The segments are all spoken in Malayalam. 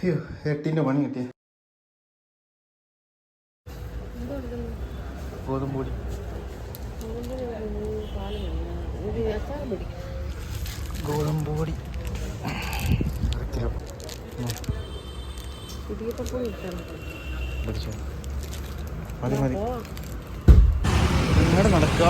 അയ്യോ എട്ടിന്റെ പണി കിട്ടിയ? ഗോതമ്പൊടി. ഗോതമ്പൊടി. മതി മതി. ഇങ്ങോട്ട് നടക്കുക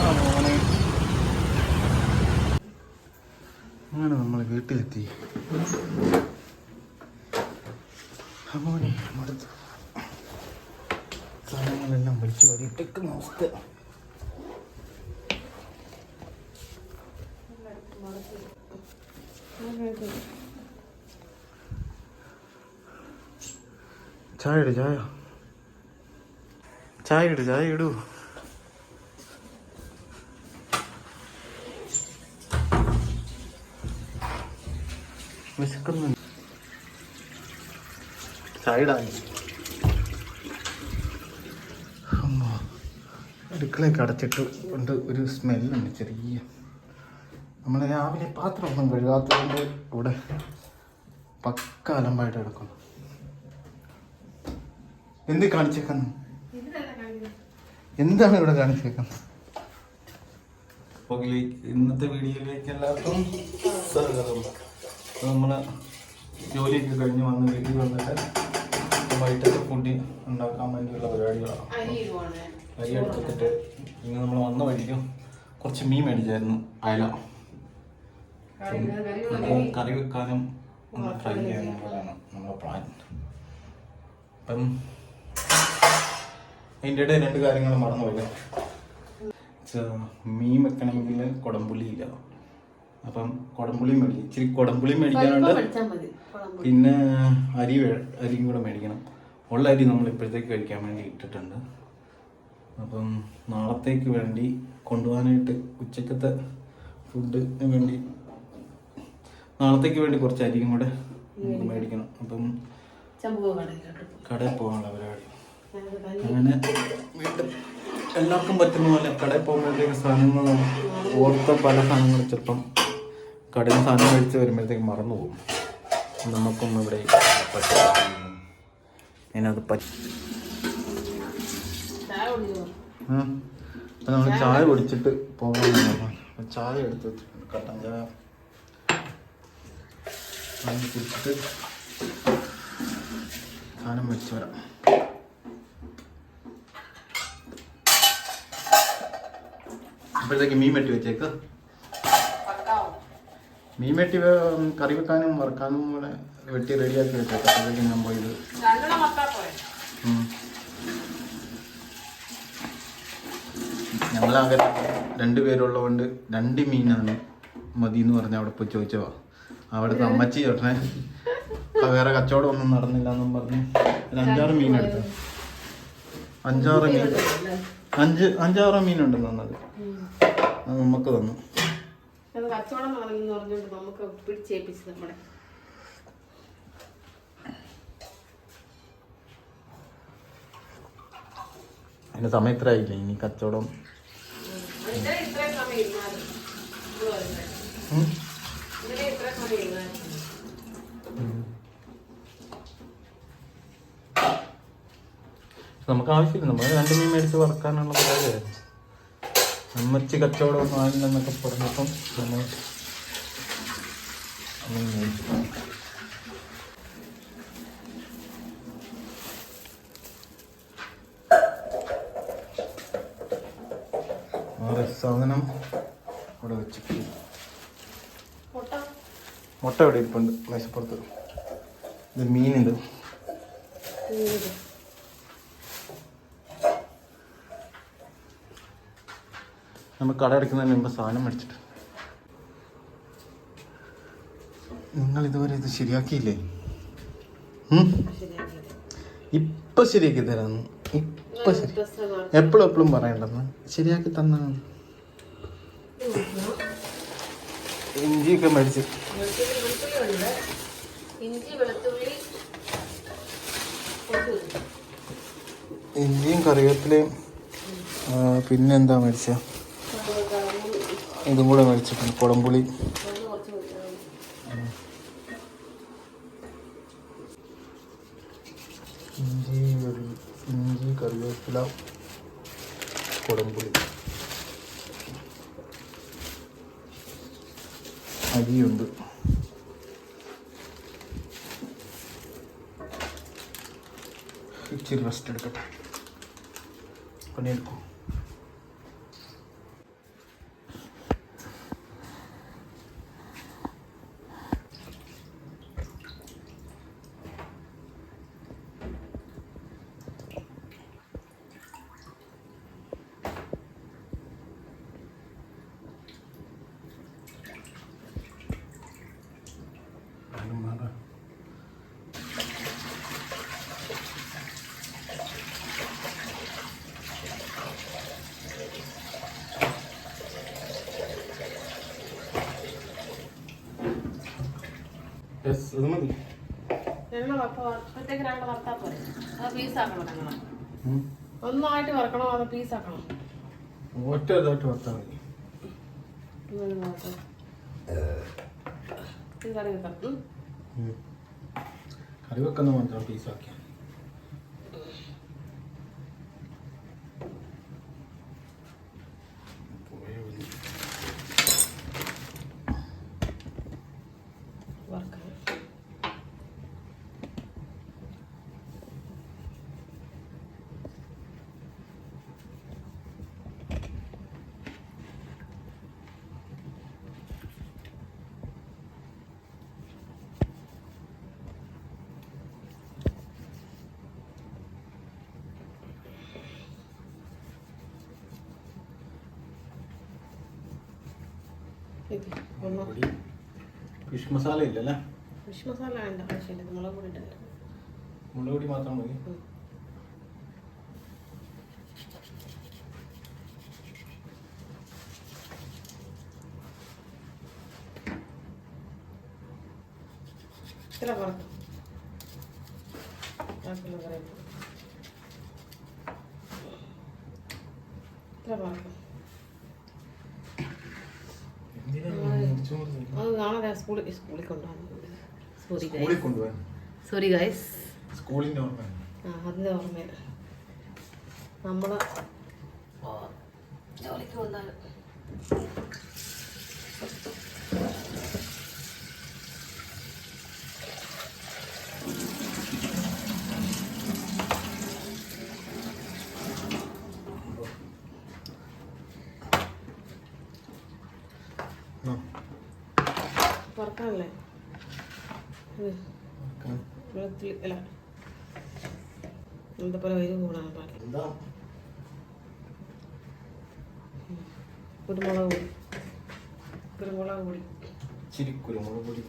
ആ, മോനെ. അങ്ങനെ നമ്മൾ വീട്ടിലെത്തി? സാധനങ്ങളെല്ലാം വലിച്ചു വരിയിട്ടേക്കുന്ന അവസ്ഥ ചായ ഇട് ചായ. ചായ ഇട് ചായ ഇടൂ. അമ്മ അടുക്കളയൊക്കെ അടച്ചിട്ട് കൊണ്ട് ഒരു സ്മെല്ലുണ്ട് ചെറിയ. നമ്മൾ രാവിലെ പാത്രമൊന്നും കഴുകാത്തതുകൊണ്ട് ഇവിടെ പക്ക അലമ്പായിട്ട് കിടക്കുന്നു. എന്ത് കാണിച്ചേക്കുന്നു? എന്താണ് ഇവിടെ കാണിച്ചേക്കുന്നത്? ഇന്നത്തെ വീഡിയോയിലേക്ക് എല്ലാവർക്കും സ്വാഗതം. നമ്മൾ ജോലിയൊക്കെ കഴിഞ്ഞ് വന്ന് വീട്ടിൽ വന്നിട്ട് വൈകിട്ടത്തെ ഫുഡ് ഉണ്ടാക്കാൻ വേണ്ടിയുള്ള പരിപാടികളാണ്. അരി എടുത്തിട്ട് ഇന്ന് നമ്മൾ വന്ന വഴിക്കും കുറച്ച് മീൻ മേടിച്ചായിരുന്നു അയല. കറി വെക്കാനും ഒന്ന് ഫ്രൈ ചെയ്യാനുള്ളതാണ് നമ്മുടെ പ്ലാൻ അപ്പം അതിന്റെ ഇടയിൽ രണ്ട് കാര്യങ്ങൾ മറന്നു പോയത് ച- മീൻ വെക്കണമെങ്കിൽ കുടംപുള്ളി ഇല്ല അപ്പം കുടംപുളി മേടിക്കും ഇച്ചിരി കുടംപുളി മേടിക്കാനുണ്ട്. പിന്നെ അരി അരിയും കൂടെ മേടിക്കണം. ഉള്ള അരി നമ്മൾ ഇപ്പോഴത്തേക്ക് കഴിക്കാൻ വേണ്ടി ഇട്ടിട്ടുണ്ട്. അപ്പം നാളത്തേക്ക് വേണ്ടി കൊണ്ടുപോകാനായിട്ട് ഉച്ചക്കത്തെ ഫുഡിന് വേണ്ടി നാളത്തേക്ക് വേണ്ടി കുറച്ച് അരിയും കൂടെ നമുക്ക് മേടിക്കണം. അപ്പം കടയിൽ പോകാനുള്ള പരിപാടി. അങ്ങനെ വീണ്ടും എല്ലാവർക്കും പറ്റുന്ന പോലെ കടയിൽ പോകുമ്പോഴത്തേക്ക് സാധനങ്ങളും ഓർത്ത പല സാധനങ്ങളും ചിലപ്പം കടയിൽ സാധനം കഴിച്ച് വരുമ്പോഴത്തേക്ക് മറന്നു പോകും നമുക്കൊന്നും ഇവിടെ ഞാനത് പറ്റി അപ്പം നമ്മൾ ചായ കുടിച്ചിട്ട് പോകാൻ ചായ എടുത്ത് വെച്ചിട്ടുണ്ട് കട്ടൻ ചായ അത് കുടിച്ചിട്ട് സാധനം വെച്ച് വരാം. അപ്പോഴത്തേക്ക് മീൻ വെട്ടി വെച്ചേക്ക്. മീൻ വെട്ടി കറി വെക്കാനും വറക്കാനും കൂടെ വെട്ടി റെഡിയാക്കി വെച്ചേക്ക്. അപ്പോഴത്തേക്ക് ഞാൻ പോയത്. ഞങ്ങളാകെ രണ്ട് പേരുള്ളതുകൊണ്ട് രണ്ട് മീനാണ് മതി എന്ന് പറഞ്ഞ് അവിടെ പോയി ചോദിച്ചോ അവിടുത്തെ അമ്മച്ചി ചേട്ടനെ വേറെ കച്ചവടം ഒന്നും നടന്നില്ല എന്നും പറഞ്ഞ് ഒരു അഞ്ചാറ് മീൻ എടുത്തു. അഞ്ചാറ് മീൻ. അഞ്ച് അഞ്ചാറ് മീനുണ്ടെന്ന് തന്നത് നമുക്ക് തന്നു. അത് കച്ചവടം നടന്നെന്ന് പറഞ്ഞുകൊണ്ട് നമുക്ക് പിടിച്ചേപ്പിച്ച് നമ്മുടെ അതിന്റെ സമയം ഇത്ര ആയില്ലേ ഇനി കച്ചവടം. നമുക്ക് ആവശ്യമില്ല. നമ്മൾ രണ്ട് മീൻ മേടിച്ച് വറക്കാനുള്ള പരിപാടിയായിരുന്നു. അമ്മച്ചി കച്ചവടം ആയില്ലെന്നൊക്കെ പറഞ്ഞപ്പം നമ്മൾ സാധനം ഇവിടെ വെച്ചിട്ട്. മുട്ട? മുട്ട ഇവിടെ ഇരിപ്പുണ്ട്? മേശപ്പുറത്ത്. ഇത് മീനുണ്ട്. നമ്മൾ കട അടയ്ക്കുന്നതിന് മുമ്പ് സാധനം മേടിച്ചിട്ട്. നിങ്ങൾ ഇതുവരെ ഇത് ശരിയാക്കിയില്ലേ? ഇപ്പൊ ശരിയാക്കി തരാന്ന് ഇപ്പൊ ശരി എപ്പോഴും എപ്പോഴും പറയണ്ടെന്ന്. ശരിയാക്കി തന്നാണ് ഇഞ്ചിയൊക്കെ മേടിച്ച്. ഇഞ്ചിയും കറിവേപ്പിലയും പിന്നെന്താ മേടിച്ച? ഇതും കൂടെ മേടിച്ചിട്ടുണ്ട്. കുളമ്പുളി ഇഞ്ചി ഇഞ്ചി കറിവേപ്പില കുളമ്പുളി അരിയുണ്ട്. ഇച്ചിരി റെസ്റ്റ് എടുക്കട്ടെ. പണിയെടുക്കും. യെസ് അത് മതി. എണ്ണ വറുത്ത വറുപ്പത്തേക്ക് രണ്ട് വറുത്താൽ പോരെ. അത് പീസാക്കണം ഞങ്ങൾ ഒന്നായിട്ട് വറക്കണോ അത് പീസാക്കണം ഒറ്റ ഇതായിട്ട് വറുത്താൽ മതി. കറി. കറി വെക്കുന്ന മാത്രം പീസാക്കിയാൽ വറക്കണം ഇത് ഒന്ന് ഫിഷ് മസാല ഇല്ലല്ലേ? ഫിഷ് മസാല വേണ്ട ആവശ്യമില്ല. ഇത് മുളക് പൊടി മുളക് പൊടി മാത്രം മതി. ഇത്ര കറിവേപ്പില. ഇത്ര വറക്കാം നാളെ സ്കൂളിൽ സ്കൂളിൽ കൊണ്ടുപോകാൻ സോറി സ്കൂളിൽ കൊണ്ടുപോകാൻ സോറി ഗൈസ് സ്കൂളിന്റെ ഓർമ്മ ആ അതിന്റെ ഓർമ്മയില്ല നമ്മൾ ജോലിക്ക് വന്നാൽ വറക്കാനല്ലേ ഇത് വെളുത്തുള്ളി അല്ല. എന്താ പോലെ വരി കൂടാൻ പാടില്ല. എന്താ? കുരുമുളക് പൊടി. കുരുമുളക് പൊടി. ഇച്ചിരി കുരുമുളക് പൊടി.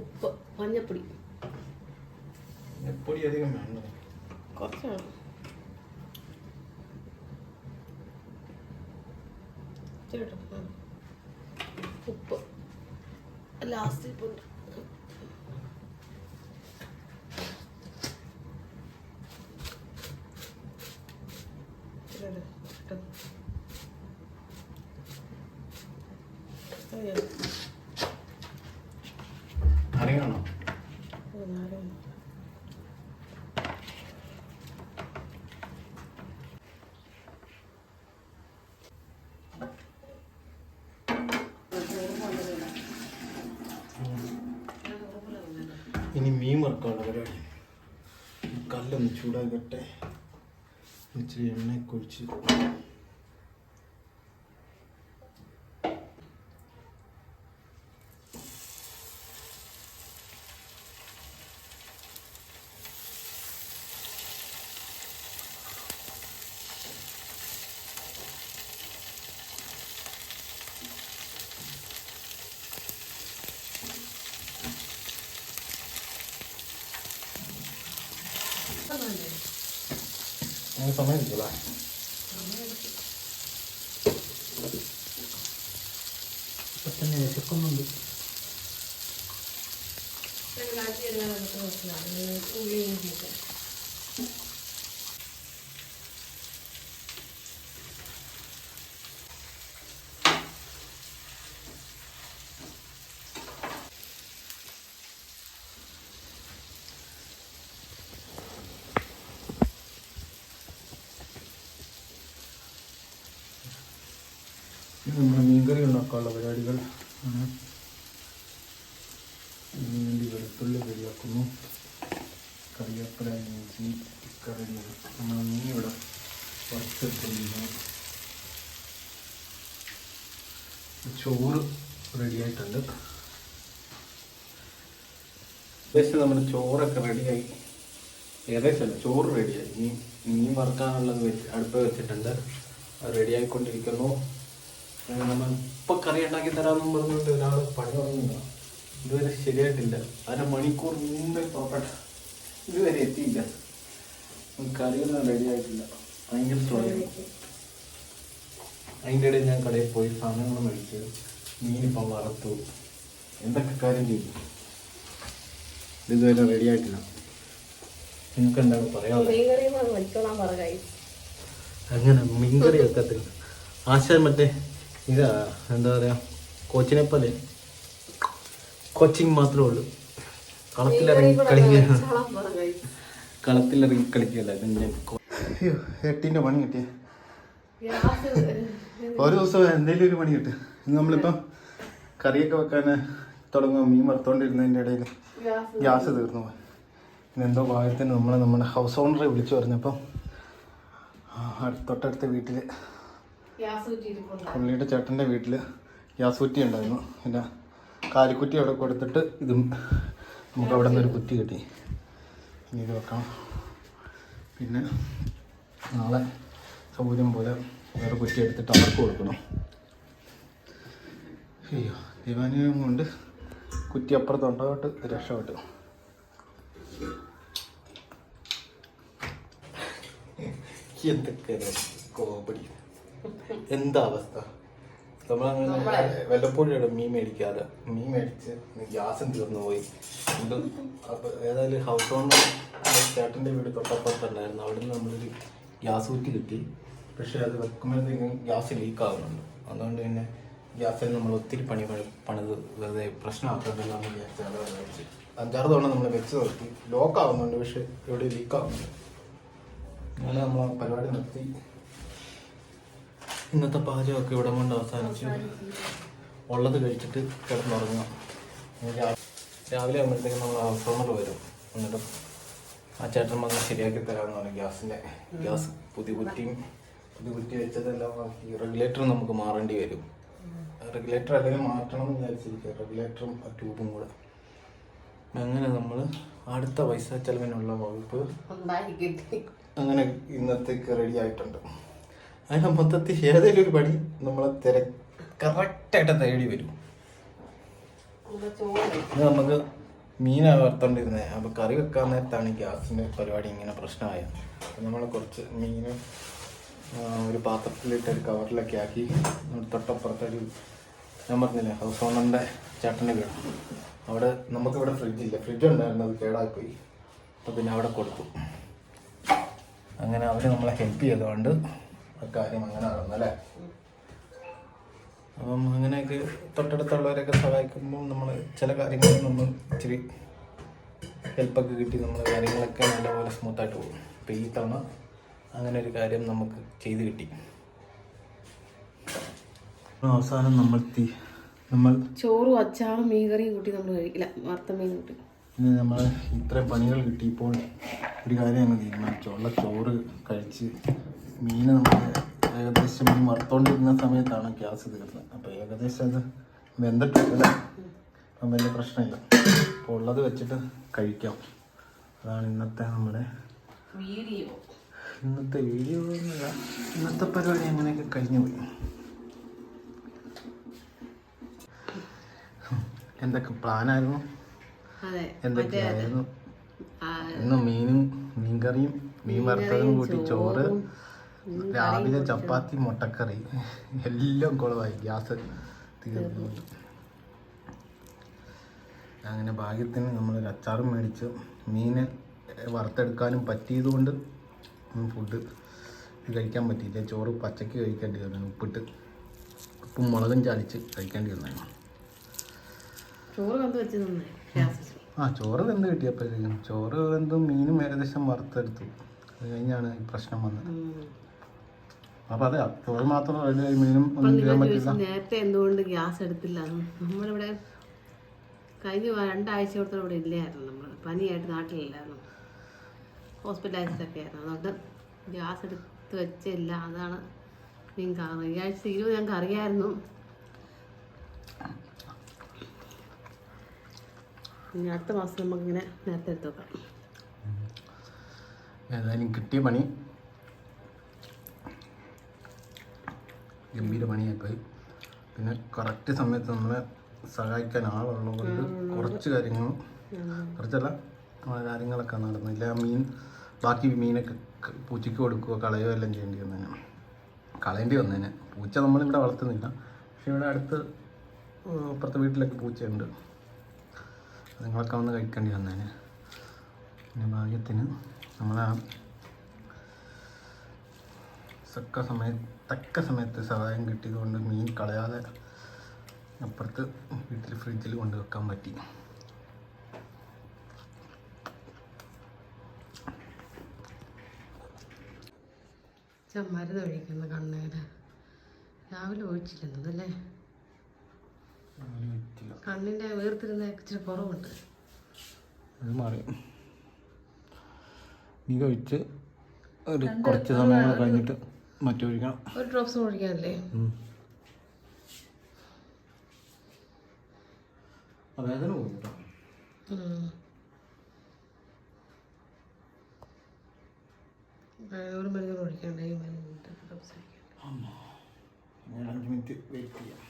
ഉപ്പ് മഞ്ഞപ്പൊടി. എപ്പൊടി അധികം വേണ്ട. കുറച്ചാണ് ഇട്ടോ. ആ. ഉപ്പ്. ലാസ്റ്റ് ഇപ്പം ഉണ്ട്. ഇച്ചിരി ഇട്. ഇട്ടോ. അത് ഞാൻ- അറിയണോ അത് നാരങ്ങ. ഇനി മീൻ വറുക്കാനുള്ള പരിപാടി. കല്ലൊന്ന് ചൂടാക്കട്ടെ. ഇച്ചിരി എണ്ണ ഒഴിച്ച് അങ്ങനെ സമയം ഇല്ല ഇപ്പൊ തന്നെ വിശക്കുന്നുണ്ട് ചെറുതാക്കി ഇടുന്നത് നമ്മുടെ മീൻകറി ഉണ്ടാക്കാനുള്ള പരിപാടികൾ ആണ്. ഇതിനു വേണ്ടി വെളുത്തുള്ളി റെഡിയാക്കുന്നു കറിവേപ്പില ഇഞ്ചി കറി നമ്മൾ മീൻ ഇവിടെ വറുത്തെടുക്കുന്നു ചോറ് റെഡിയായിട്ടുണ്ട് ഏകദേശം നമ്മുടെ ചോറൊക്കെ റെഡിയായി ഏകദേശമല്ല ചോറ് റെഡിയായി ഇനി മീൻ വറുക്കാനുള്ളത് വെച്ച് അടുപ്പ് വെച്ചിട്ടുണ്ട്. റെഡി റെഡിയായിക്കൊണ്ടിരിക്കുന്നു നമ്മൾ ഇപ്പം കറി ഉണ്ടാക്കി തരാമെന്നും പറഞ്ഞുകൊണ്ട് ഒരാൾ പണി തുടങ്ങുന്നു. ഇതുവരെ ശരിയായിട്ടില്ല. അര മണിക്കൂർ മുമ്പേ പുറപ്പെട്ട ഇതുവരെ എത്തിയില്ല. കറിയൊന്നും റെഡി ആയിട്ടില്ല. ഭയങ്കര സ്ലോ അതിന്റെ ഇടയിൽ ഞാൻ കടയിൽ പോയി സാധനങ്ങൾ മേടിച്ച് മീനിപ്പം വറുത്തു. എന്തൊക്കെ കാര്യം ചെയ്തു? ഇത് ഇതുവരെ റെഡി ആയിട്ടില്ല. നിങ്ങൾക്ക് എന്താണ് പറയാം അങ്ങനെ മീൻകറി വെക്കത്തില്ല. ആശാൻ മറ്റേ ഇതാ എന്താ പറയാ കോച്ചിനെ പോലെ കോച്ചിങ് മാത്രമേ ഉള്ളൂ. കളത്തിലിറങ്ങി കളിക്കുക. കളത്തിലിറങ്ങി കളിക്കുകയല്ല ഞാൻ അയ്യോ എട്ടിന്റെ പണി കിട്ടിയ. ഒരു ദിവസം എന്തെങ്കിലും ഒരു പണി കിട്ടും. ഇന്ന് നമ്മളിപ്പം കറിയൊക്കെ വെക്കാൻ തുടങ്ങും. മീൻ വറുത്തോണ്ടിരുന്നതിന്റെ ഇടയിൽ ഗ്യാസ് തീർന്നു പോയി. പിന്നെ എന്തോ ഭാഗ്യത്തിന് നമ്മൾ നമ്മുടെ ഹൗസ് ഓണറെ വിളിച്ചു പറഞ്ഞപ്പം തൊട്ടടുത്ത വീട്ടിൽ പുള്ളിയുടെ ചേട്ടന്റെ വീട്ടിൽ ഗ്യാസ് കുറ്റി ഉണ്ടായിരുന്നു പിന്നെ കാലിക്കുറ്റി അവിടെ കൊടുത്തിട്ട് ഇതും നമുക്ക് അവിടെ നിന്ന് ഒരു കുറ്റി കിട്ടി. ഇനി ഇത് വെക്കാം പിന്നെ നാളെ സൗകര്യം പോലെ വേറെ കുറ്റി എടുത്തിട്ട് അവർക്ക് കൊടുക്കണം. അയ്യോ ദിവാനിയും കൊണ്ട് കുറ്റി അപ്പുറത്തുണ്ടോട്ട് രക്ഷപ്പെട്ടു. എന്തൊക്കെ കോമഡി. എന്താ അവസ്ഥ? നമ്മളങ്ങനെ വല്ലപ്പോഴും മീൻ മേടിക്കാതെ മീൻ മേടിച്ച് ഗ്യാസും തീർന്നു പോയി. അപ്പം ഏതായാലും ഹൗസ് ഓണർ ചേട്ടന്റെ വീട് തൊട്ടപ്പുറത്തുണ്ടായിരുന്നു അവിടെ നിന്ന് നമ്മളൊരു ഗ്യാസ് കുറ്റി കിട്ടി. പക്ഷേ അത് വെക്കുമ്പോഴത്തേക്കും ഗ്യാസ് ലീക്ക് ആകുന്നുണ്ട് അതുകൊണ്ട് തന്നെ ഗ്യാസിൽ നമ്മൾ ഒത്തിരി പണി പണി- പണിത് വെറുതെ പ്രശ്നമാക്കണ്ടല്ലോ എന്ന് വിചാരിച്ച് അത് വെച്ച്. അഞ്ചാറ് തവണ നമ്മൾ വെച്ച് നിർത്തി. ലോക്ക് ആവുന്നുണ്ട് പക്ഷെ ഇവിടെ ലീക്ക് ആവുന്നുണ്ട്. അങ്ങനെ നമ്മൾ പരിപാടി നിർത്തി. ഇന്നത്തെ പാചകമൊക്കെ ഇവിടെ കൊണ്ട് അവസാനിച്ചു. ഉള്ളത് കഴിച്ചിട്ട് കിടന്നുറങ്ങാം ഇനി രാ- രാവിലെ ആകുമ്പോഴത്തേക്കും നമ്മൾ ഓണർ വരും. എന്നിട്ട് ആ ചേട്ടൻ വന്ന് ശരിയാക്കി തരാമെന്ന് പറഞ്ഞു. ഗ്യാസിന്റെ ഗ്യാസ് പുതിയ കുറ്റിയും പുതിയ കുറ്റി വെച്ചതെല്ലാം ഈ റെഗുലേറ്റർ നമുക്ക് മാറേണ്ടി വരും. റെഗുലേറ്റർ അല്ലെങ്കിൽ മാറ്റണം എന്ന് വിചാരിച്ചിരിക്കുക. റെഗുലേറ്ററും ആ ട്യൂബും കൂടെ. അങ്ങനെ നമ്മൾ അടുത്ത പൈസ ചെലവിനുള്ള വകുപ്പ് അങ്ങനെ ഇന്നത്തേക്ക് റെഡി ആയിട്ടുണ്ട്. അതിന് മൊത്തത്തിൽ ഏതെങ്കിലും ഒരു പണി നമ്മളെ തിര കറക്റ്റായിട്ട് തേടി വരും. നമുക്ക് മീനാണ് വറുത്തോണ്ടിരുന്നത് അപ്പോൾ കറി വെക്കാൻ നേരത്താണ് ഗ്യാസിന്റെ പരിപാടി ഇങ്ങനെ പ്രശ്നമായത്. അപ്പം നമ്മൾ കുറച്ച് മീൻ ഒരു പാത്രത്തിലിട്ട് ഒരു കവറിലൊക്കെ ആക്കി തൊട്ടപ്പുറത്തൊരു ഞാൻ പറഞ്ഞില്ലേ ഹൗസ് ഓണറിന്റെ ചേട്ടന്റെ വീട്. അവിടെ നമുക്കിവിടെ ഫ്രിഡ്ജില്ല ഫ്രിഡ്ജ് ഉണ്ടായിരുന്നു അത് കേടായിപ്പോയി. അപ്പോൾ പിന്നെ അവിടെ കൊടുത്തു. അങ്ങനെ അവർ നമ്മളെ ഹെൽപ്പ് ചെയ്തുകൊണ്ട് കാര്യം അങ്ങനെ നടന്നല്ലേ അപ്പം അങ്ങനെയൊക്കെ തൊട്ടടുത്തുള്ളവരൊക്കെ സഹായിക്കുമ്പോൾ നമ്മൾ ചില കാര്യങ്ങളിൽ നമ്മൾ ഇച്ചിരി ഹെൽപ്പൊക്കെ കിട്ടി നമ്മൾ കാര്യങ്ങളൊക്കെ നല്ലപോലെ സ്മൂത്തായിട്ട് പോകും. അപ്പോൾ ഈ തവണ അങ്ങനെ ഒരു കാര്യം നമുക്ക് ചെയ്ത് കിട്ടി. അവസാനം നമ്മൾ തീ നമ്മൾ ചോറും അച്ചാറും മീൻ മീൻകറിയും കൂട്ടി നമ്മൾ കഴിക്കില്ല വറുത്ത മീൻ കൂട്ടി. ഇനി നമ്മൾ ഇത്ര പണികൾ കിട്ടിയപ്പോൾ ഒരു കാര്യം ഞങ്ങൾ തീരുമാനിച്ചു. ഉള്ള ചോറ് കഴിച്ച് മീൻ നമ്മൾ ഏകദേശം മീൻ വറുത്തോണ്ടിരുന്ന സമയത്താണ് ഗ്യാസ് തീർന്നത്. അപ്പോൾ ഏകദേശം അത് വെന്തിട്ടില്ല അപ്പം വലിയ പ്രശ്നമില്ല. അപ്പോൾ ഉള്ളത് വെച്ചിട്ട് കഴിക്കാം. അതാണ് ഇന്നത്തെ നമ്മുടെ വീഡിയോ. ഇന്നത്തെ വീഡിയോ എന്നല്ല ഇന്നത്തെ പരിപാടി അങ്ങനെയൊക്കെ കഴിഞ്ഞു പോയി? എന്തൊക്കെ പ്ലാനായിരുന്നു? എന്തൊക്കെയായിരുന്നു ഇന്ന് മീനും മീൻകറിയും മീൻ വറുത്തതും കൂട്ടി ചോറ് രാവിലെ ചപ്പാത്തി മുട്ടക്കറി എല്ലാം കുളമായി ഗ്യാസ് തീർന്നു. അങ്ങനെ ഭാഗ്യത്തിന് നമ്മൾ അച്ചാറും മേടിച്ച്. മീന് വറുത്തെടുക്കാനും പറ്റിയതുകൊണ്ട് ഫുഡ് കഴിക്കാൻ പറ്റിയില്ല. ചോറ് പച്ചക്ക് കഴിക്കേണ്ടി വന്നു. ഉപ്പിട്ട് ഉപ്പും മുളകും ചാലിച്ച് കഴിക്കേണ്ടി വന്നു. ആ ചോറ് വെന്ത് കിട്ടിയപ്പോഴേക്കും ചോറ് വെന്തും മീനും ഏകദേശം വറുത്തെടുത്തു. അത് കഴിഞ്ഞാണ് ഈ പ്രശ്നം വന്നത്. അപ്പം അതെ ചോറ് മാത്രം റെഡിയായി മീനും അപ്പം ഒന്നും ചെയ്യാൻ പറ്റില്ല. നേരത്തെ എന്തുകൊണ്ട് ഗ്യാസ് എടുത്തില്ല. നമ്മളിവിടെ കഴിഞ്ഞ രണ്ടാഴ്ച കൊടുത്തോളം ഇവിടെ ഇല്ലായിരുന്നു നമ്മൾ പനിയായിട്ട് നാട്ടിലില്ലായിരുന്നു. ഹോസ്പിറ്റലൈസ്ഡ് ഒക്കെ ആയിരുന്നു. അതുകൊണ്ട് ഗ്യാസ് എടുത്ത് വെച്ചില്ല. അതാണ് കാരണം ഈ ആഴ്ച ഇരുപത് ഞങ്ങൾക്ക് അറിയായിരുന്നു. ഇനി അടുത്ത മാസം നമുക്കിങ്ങനെ നേരത്തെ എടുത്ത് വെക്കാം. ഏതായാലും കിട്ടിയ പണി. ഗംഭീര പണിയായിപ്പോയി. പിന്നെ കറക്റ്റ് സമയത്ത് നമ്മളെ സഹായിക്കാൻ ആളുള്ളതുകൊണ്ട് കുറച്ച് കാര്യങ്ങൾ കുറച്ചല്ല കാര്യങ്ങളൊക്കെ നടന്നില്ല ഇല്ല മീൻ ബാക്കി മീനൊക്കെ പൂച്ചയ്ക്ക് കൊടുക്കുകയോ കളയോ എല്ലാം ചെയ്യേണ്ടി വന്നേനെ കളയേണ്ടി വന്നേനെ. പൂച്ച നമ്മളിവിടെ വളർത്തുന്നില്ല. പക്ഷെ ഇവിടെ അടുത്ത് അപ്പുറത്തെ വീട്ടിലൊക്കെ പൂച്ചയുണ്ട്. അതുങ്ങളൊക്കെ വന്ന് കഴിക്കേണ്ടി വന്നേനെ. പിന്നെ ഭാഗ്യത്തിന് നമ്മളാ തക്ക സമയത്ത് തക്ക സമയത്ത് സഹായം കിട്ടിയതുകൊണ്ട് മീൻ കളയാതെ അപ്പുറത്ത് വീട്ടിൽ ഫ്രിഡ്ജിൽ കൊണ്ടുവെക്കാൻ പറ്റി. മരുന്ന് ഒഴിക്കുന്ന കണ്ണേര് രാവിലെ ഒഴിച്ചില്ലെന്നതല്ലേ? കണ്ണിന്റെ വീർത്തിരുന്ന ഇച്ചിരി കുറവുണ്ട്. അത് മാറി. നീ കഴിച്ച് ഒരു കുറച്ച് സമയങ്ങൾ കഴിഞ്ഞിട്ട് മറ്റൊഴിക്കണം ഒരു ഡ്രോപ്സ് ഒഴിക്കാനല്ലേ വേദന ഒരു മരുന്ന് ഒഴിക്കണ്ടേ അഞ്ച് മിനിറ്റ് വെയിറ്റ് ചെയ്യാം.